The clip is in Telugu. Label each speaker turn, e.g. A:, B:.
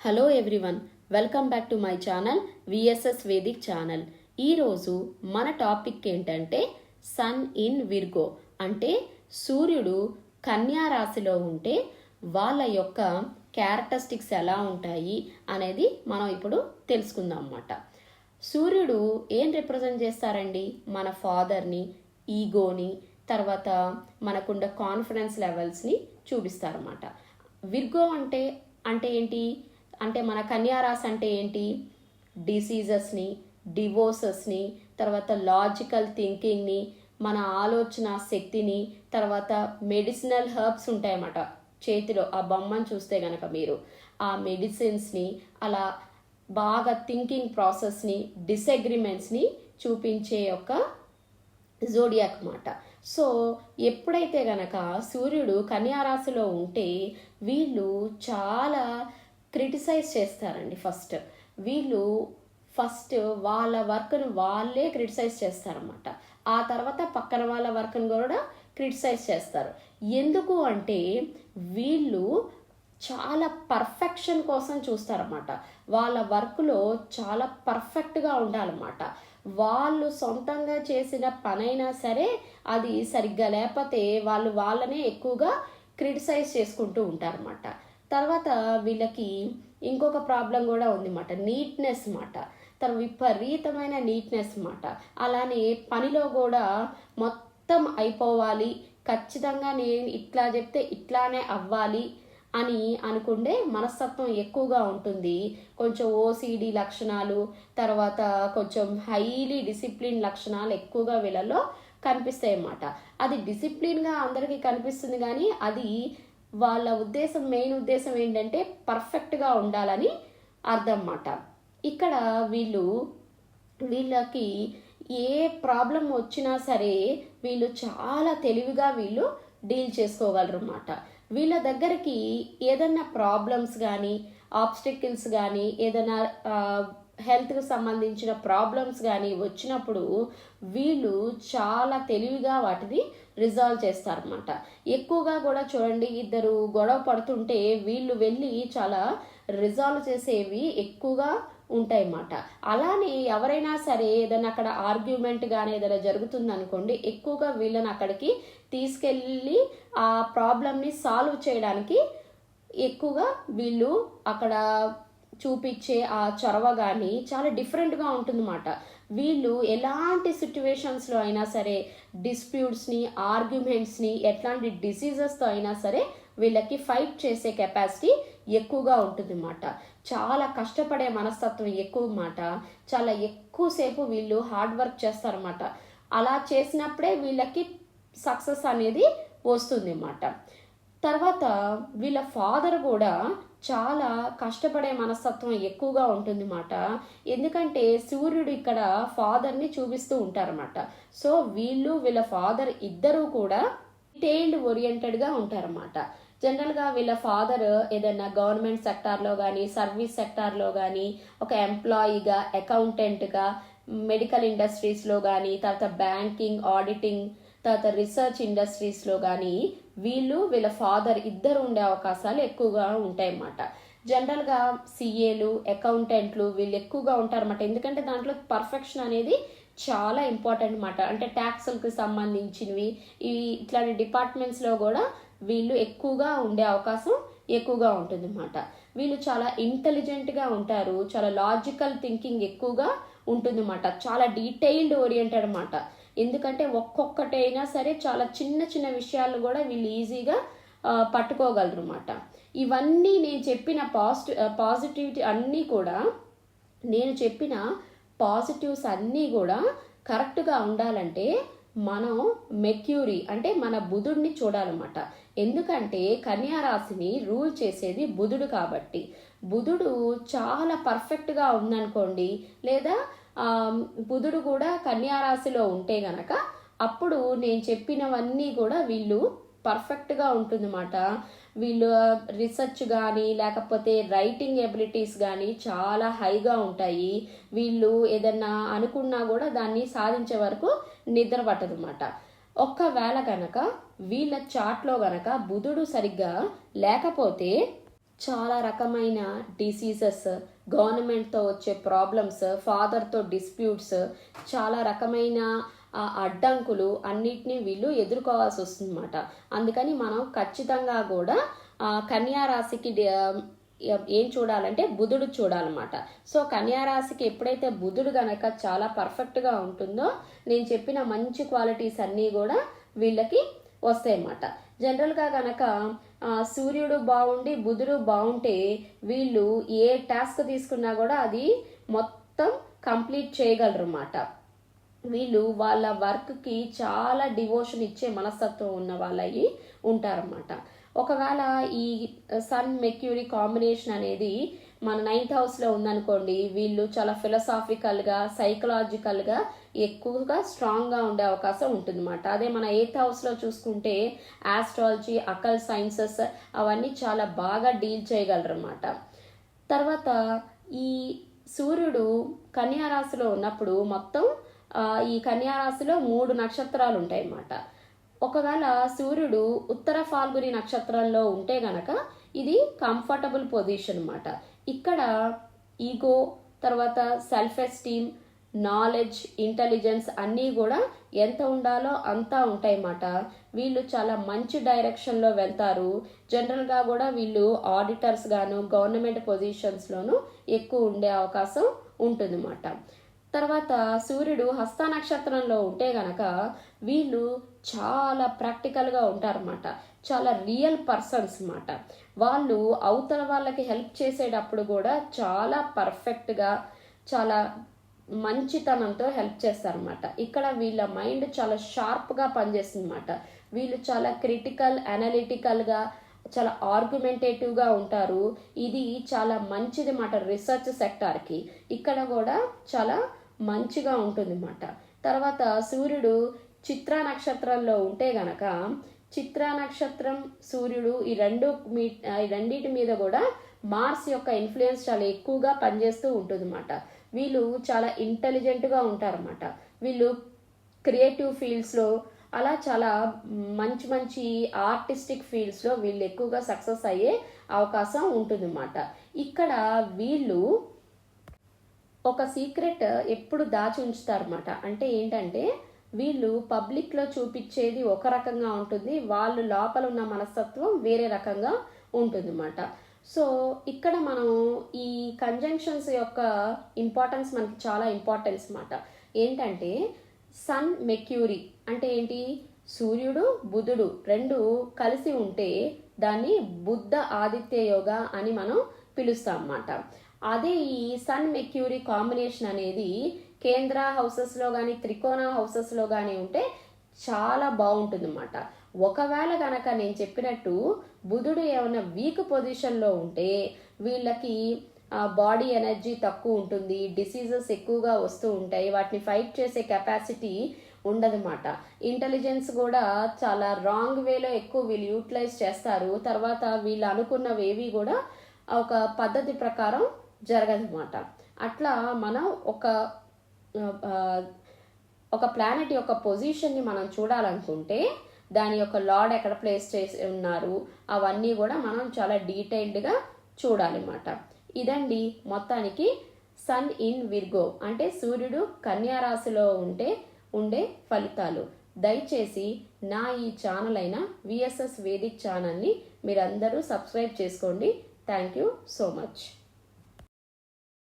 A: Hello everyone welcome back to my channel VSS vedic channel ఈరోజు మన టాపిక్ ఏంటంటే సన్ ఇన్ విర్గో అంటే సూర్యుడు కన్యా రాశిలో ఉంటే వాళ్ళ యొక్క క్యారెక్టరిస్టిక్స్ ఎలా ఉంటాయి అనేది మనం ఇప్పుడు తెలుసుకుందాం అన్నమాట. సూర్యుడు ఏం రిప్రజెంట్ చేస్తారండి? మన ఫాదర్ని ఈగోని తర్వాత మనకుండే కాన్ఫిడెన్స్ లెవెల్స్ని చూపిస్తారన్నమాట. విర్గో అంటే అంటే ఏంటి? అంటే మన కన్యారాశి అంటే ఏంటి? డిసీజెస్ని డివోర్సెస్ని తర్వాత లాజికల్ థింకింగ్ని మన ఆలోచన శక్తిని తర్వాత మెడిసినల్ హర్బ్స్ ఉంటాయన్నమాట. చేతిలో ఆ బొమ్మను చూస్తే గనక మీరు. ఆ మెడిసిన్స్ని అలా బాగా థింకింగ్ ప్రాసెస్ని డిసగ్రిమెంట్స్ని చూపించే ఒక జోడియాక్ మాట సో ఎప్పుడైతే గనక సూర్యుడు కన్యారాశిలో ఉంటే వీళ్ళు చాలా క్రిటిసైజ్ చేస్తారండి ఫస్ట్. వీళ్ళు ఫస్ట్ వాళ్ళ వర్క్ను వాళ్ళే క్రిటిసైజ్ చేస్తారన్నమాట. ఆ తర్వాత పక్కన వాళ్ళ వర్క్ను కూడా క్రిటిసైజ్ చేస్తారు. ఎందుకు అంటే వీళ్ళు చాలా పర్ఫెక్షన్ కోసం చూస్తారన్నమాట. వాళ్ళ వర్క్లో చాలా పర్ఫెక్ట్గా ఉండాలన్నమాట. వాళ్ళు సొంతంగా చేసిన పనైనా సరే అది సరిగ్గా లేకపోతే వాళ్ళు వాళ్ళనే ఎక్కువగా క్రిటిసైజ్ చేసుకుంటూ ఉంటారన్నమాట. తర్వాత వీళ్ళకి ఇంకొక ప్రాబ్లం కూడా ఉంది మాట నీట్నెస్ మాట. తర్వాత విపరీతమైన నీట్నెస్ మాట. అలానే పనిలో కూడా మొత్తం అయిపోవాలి. ఖచ్చితంగా నేను ఇట్లా చెప్తే ఇట్లానే అవ్వాలి అని అనుకుండే మనస్తత్వం ఎక్కువగా ఉంటుంది. కొంచెం ఓసిడి లక్షణాలు తర్వాత కొంచెం హైలీ డిసిప్లిన్ లక్షణాలు ఎక్కువగా వీళ్ళలో కనిపిస్తాయి అన్నమాట అది డిసిప్లిన్గా అందరికీ కనిపిస్తుంది కానీ అది వాళ్ళ ఉద్దేశం మెయిన్ ఉద్దేశం ఏంటంటే పర్ఫెక్ట్గా ఉండాలని అర్థం అన్నమాట ఇక్కడ వీళ్ళు వీళ్ళకి ఏ ప్రాబ్లం వచ్చినా సరే వీళ్ళు చాలా తెలివిగా వీళ్ళు డీల్ చేసుకోగలరు అన్నమాట వీళ్ళ దగ్గరికి ఏదన్నా ప్రాబ్లమ్స్ కానీ ఆబ్స్టికల్స్ కానీ ఏదైనా హెల్త్కి సంబంధించిన ప్రాబ్లమ్స్ కానీ వచ్చినప్పుడు వీళ్ళు చాలా తెలివిగా వాటిని రిజాల్వ్ చేస్తారన్నమాట. ఎక్కువగా కూడా చూడండి ఇద్దరు గొడవ పడుతుంటే వీళ్ళు వెళ్ళి చాలా రిజాల్వ్ చేసేవి ఎక్కువగా ఉంటాయన్నమాట. అలానే ఎవరైనా సరే ఏదైనా అక్కడ ఆర్గ్యుమెంట్ కానీ ఏదైనా జరుగుతుంది అనుకోండి ఎక్కువగా వీళ్ళని అక్కడికి తీసుకెళ్ళి ఆ ప్రాబ్లమ్ని సాల్వ్ చేయడానికి ఎక్కువగా వీళ్ళు అక్కడ చూపించే ఆ చొరవ కానీ చాలా డిఫరెంట్గా ఉంటుందన్నమాట. వీళ్ళు ఎలాంటి సిచ్యువేషన్స్లో అయినా సరే డిస్ప్యూట్స్ని ఆర్గ్యుమెంట్స్ని ఎట్లాంటి డిసీజెస్తో అయినా సరే వీళ్ళకి ఫైట్ చేసే కెపాసిటీ ఎక్కువగా ఉంటుంది అన్నమాట చాలా కష్టపడే మనస్తత్వం ఎక్కువ మాట చాలా ఎక్కువసేపు వీళ్ళు హార్డ్ వర్క్ చేస్తారన్నమాట. అలా చేసినప్పుడే వీళ్ళకి సక్సెస్ అనేది వస్తుంది అన్నమాట తర్వాత వీళ్ళ ఫాదర్ కూడా చాలా కష్టపడే మనస్తత్వం ఎక్కువగా ఉంటుంది మాట. ఎందుకంటే సూర్యుడు ఇక్కడ ఫాదర్ని చూపిస్తూ ఉంటారన్నమాట. సో వీళ్ళు వీళ్ళ ఫాదర్ ఇద్దరూ కూడా డీటెయిల్డ్ ఓరియంటెడ్గా ఉంటారన్నమాట. జనరల్గా వీళ్ళ ఫాదర్ ఏదైనా గవర్నమెంట్ సెక్టార్లో కానీ సర్వీస్ సెక్టార్లో కానీ ఒక ఎంప్లాయీగా అకౌంటెంట్గా మెడికల్ ఇండస్ట్రీస్లో కానీ తర్వాత బ్యాంకింగ్ ఆడిటింగ్ తర్వాత రీసెర్చ్ ఇండస్ట్రీస్లో కానీ వీళ్ళు వీళ్ళ ఫాదర్ ఇద్దరు ఉండే అవకాశాలు ఎక్కువగా ఉంటాయన్నమాట. జనరల్గా సీఏలు అకౌంటెంట్లు వీళ్ళు ఎక్కువగా ఉంటారన్నమాట. ఎందుకంటే దాంట్లో పర్ఫెక్షన్ అనేది చాలా ఇంపార్టెంట్ అనమాట అంటే ట్యాక్సులకు సంబంధించినవి ఈ ఇట్లాంటి డిపార్ట్మెంట్స్లో కూడా వీళ్ళు ఎక్కువగా ఉండే అవకాశం ఎక్కువగా ఉంటుంది అన్నమాట వీళ్ళు చాలా ఇంటెలిజెంట్గా ఉంటారు. చాలా లాజికల్ థింకింగ్ ఎక్కువగా ఉంటుందన్నమాట. చాలా డీటెయిల్డ్ ఓరియంటెడ్ అనమాట ఎందుకంటే ఒక్కొక్కటైనా సరే చాలా చిన్న చిన్న విషయాలు కూడా వీళ్ళు ఈజీగా పట్టుకోగలరు అన్నమాట ఇవన్నీ నేను చెప్పిన పాజిటివ్ పాజిటివిటీ అన్నీ కూడా నేను చెప్పిన పాజిటివ్స్ అన్నీ కూడా కరెక్ట్గా ఉండాలంటే మనం మెక్యూరీ అంటే మన బుధుడిని చూడాలన్నమాట. ఎందుకంటే కన్యారాశిని రూల్ చేసేది బుధుడు కాబట్టి. బుధుడు చాలా పర్ఫెక్ట్గా ఉందనుకోండి లేదా బుధుడు కూడా కన్యారాశిలో ఉంటే గనక అప్పుడు నేను చెప్పినవన్నీ కూడా వీళ్ళు పర్ఫెక్ట్గా ఉంటుందన్నమాట. వీళ్ళు రీసెర్చ్ కానీ లేకపోతే రైటింగ్ ఎబిలిటీస్ కానీ చాలా హైగా ఉంటాయి. వీళ్ళు ఏదన్నా అనుకున్నా కూడా దాన్ని సాధించే వరకు నిద్ర పట్టదన్నమాట. ఒక్కవేళ కనుక వీళ్ళ చాట్లో గనక బుధుడు సరిగ్గా లేకపోతే చాలా రకమైన డిసీజెస్ గవర్నమెంట్తో వచ్చే ప్రాబ్లమ్స్ ఫాదర్తో డిస్ప్యూట్స్ చాలా రకమైన ఆ అడ్డంకులు అన్నిటినీ వీళ్ళు ఎదుర్కోవాల్సి వస్తుందన్నమాట. అందుకని మనం ఖచ్చితంగా కూడా ఆ, కన్యా రాశికి ఏం చూడాలంటే బుధుడు చూడాలన్నమాట. సో కన్యా రాశికి ఎప్పుడైతే బుధుడు గనక చాలా పర్ఫెక్ట్గా ఉంటుందో నేను చెప్పిన మంచి క్వాలిటీస్ అన్నీ కూడా వీళ్ళకి వస్తాయన్నమాట. జనరల్గా కనుక సూర్యుడు బాగుండి బుధుడు బాగుంటే వీళ్ళు ఏ టాస్క్ తీసుకున్నా కూడా అది మొత్తం కంప్లీట్ చేయగలరు అన్నమాట వీళ్ళు వాళ్ళ వర్క్కి చాలా డివోషన్ ఇచ్చే మనస్తత్వం ఉన్న వాళ్ళవి ఉంటారన్నమాట. ఒకవేళ ఈ సన్ మెక్యూరీ కాంబినేషన్ అనేది మన నైన్త్ హౌస్లో ఉందనుకోండి వీళ్ళు చాలా ఫిలసాఫికల్గా సైకలాజికల్గా ఎక్కువగా స్ట్రాంగ్గా ఉండే అవకాశం ఉంటుందన్నమాట. అదే మన ఎయిత్ హౌస్లో చూసుకుంటే ఆస్ట్రాలజీ అకల్ సైన్సెస్ అవన్నీ చాలా బాగా డీల్ చేయగలరన్నమాట. తర్వాత ఈ సూర్యుడు కన్యారాశిలో ఉన్నప్పుడు మొత్తం ఈ కన్యారాశిలో మూడు నక్షత్రాలు ఉంటాయి అన్నమాట ఒకవేళ సూర్యుడు ఉత్తర ఫాల్గుని నక్షత్రంలో ఉంటే గనక ఇది కంఫర్టబుల్ పొజిషన్ అన్నమాట. ఇక్కడ ఈగో తర్వాత సెల్ఫ్ ఎస్టీమ్ నాలెడ్జ్ ఇంటెలిజెన్స్ అన్నీ కూడా ఎంత ఉండాలో అంతా ఉంటాయన్నమాట. వీళ్ళు చాలా మంచి డైరెక్షన్లో వెళ్తారు. జనరల్గా కూడా వీళ్ళు ఆడిటర్స్ గాను గవర్నమెంట్ పొజిషన్స్లోనూ ఎక్కువ ఉండే అవకాశం ఉంటుందన్నమాట. తర్వాత సూర్యుడు హస్త నక్షత్రంలో ఉంటే గనక వీళ్ళు చాలా ప్రాక్టికల్గా ఉంటారన్నమాట. చాలా రియల్ పర్సన్స్ అనమాట వాళ్ళు అవతల వాళ్ళకి హెల్ప్ చేసేటప్పుడు కూడా చాలా పర్ఫెక్ట్గా చాలా మంచితనంతో హెల్ప్ చేస్తారనమాట ఇక్కడ వీళ్ళ మైండ్ చాలా షార్ప్గా పనిచేస్తుంది వీళ్ళు చాలా క్రిటికల్ అనలిటికల్గా చాలా ఆర్గ్యుమెంటేటివ్గా ఉంటారు. ఇది చాలా మంచిది మాట రీసెర్చ్ సెక్టార్కి ఇక్కడ కూడా చాలా మంచిగా ఉంటుంది అన్నమాట తర్వాత సూర్యుడు చిత్ర నక్షత్రంలో ఉంటే గనక చిత్ర నక్షత్రం సూర్యుడు ఈ రెండు మీ ఈ రెండింటి మీద కూడా మార్స్ యొక్క ఇన్ఫ్లుయెన్స్ చాలా ఎక్కువగా పనిచేస్తూ ఉంటుంది అనమాట వీళ్ళు చాలా ఇంటెలిజెంట్గా ఉంటారన్నమాట. వీళ్ళు క్రియేటివ్ ఫీల్డ్స్లో అలా చాలా మంచి మంచి ఆర్టిస్టిక్ ఫీల్డ్స్లో వీళ్ళు ఎక్కువగా సక్సెస్ అయ్యే అవకాశం ఉంటుందన్నమాట. ఇక్కడ వీళ్ళు ఒక సీక్రెట్ ఎప్పుడు దాచి ఉంచుతారన్నమాట. అంటే ఏంటంటే వీళ్ళు పబ్లిక్లో చూపించేది ఒక రకంగా ఉంటుంది వాళ్ళు లోపల ఉన్న మనస్తత్వం వేరే రకంగా ఉంటుందన్నమాట. సో ఇక్కడ మనం ఈ కంజంక్షన్స్ యొక్క ఇంపార్టెన్స్ మనకి చాలా ఇంపార్టెన్స్ అన్నమాట. ఏంటంటే సన్ మెక్యూరీ అంటే ఏంటి? సూర్యుడు బుధుడు రెండు కలిసి ఉంటే దాన్ని బుద్ధ ఆదిత్య యోగ అని మనం పిలుస్తాం అన్నమాట. అదే ఈ సన్ మెక్యూరీ కాంబినేషన్ అనేది కేంద్ర హౌసెస్లో కానీ త్రికోణ హౌసెస్లో కానీ ఉంటే చాలా బాగుంటుంది అన్నమాట ఒకవేళ కనుక నేను చెప్పినట్టు బుధుడు ఏమైనా వీక్ పొజిషన్లో ఉంటే వీళ్ళకి బాడీ ఎనర్జీ తక్కువ ఉంటుంది డిసీజెస్ ఎక్కువగా వస్తూ ఉంటాయి వాటిని ఫైట్ చేసే కెపాసిటీ ఉండదన్నమాట. ఇంటెలిజెన్స్ కూడా చాలా రాంగ్ వేలో ఎక్కువ వీళ్ళు యూటిలైజ్ చేస్తారు. తర్వాత వీళ్ళు అనుకున్నవేవి కూడా ఒక పద్ధతి ప్రకారం జరగదన్నమాట. అట్లా మనం ఒక ఒక ప్లానెట్ యొక్క పొజిషన్ని మనం చూడాలనుకుంటే దాని యొక్క లార్డ్ ఎక్కడ ప్లేస్ చేసి ఉన్నారు అవన్నీ కూడా మనం చాలా డీటెయిల్డ్గా చూడాలన్నమాట. ఇదండి మొత్తానికి సన్ ఇన్ విర్గో అంటే సూర్యుడు కన్యారాశిలో ఉంటే ఉండే ఫలితాలు. దయచేసి నా ఈ ఛానల్ అయిన విఎస్ఎస్ వేదిక్ ఛానల్ని మీరందరూ సబ్స్క్రైబ్ చేసుకోండి. Thank you so much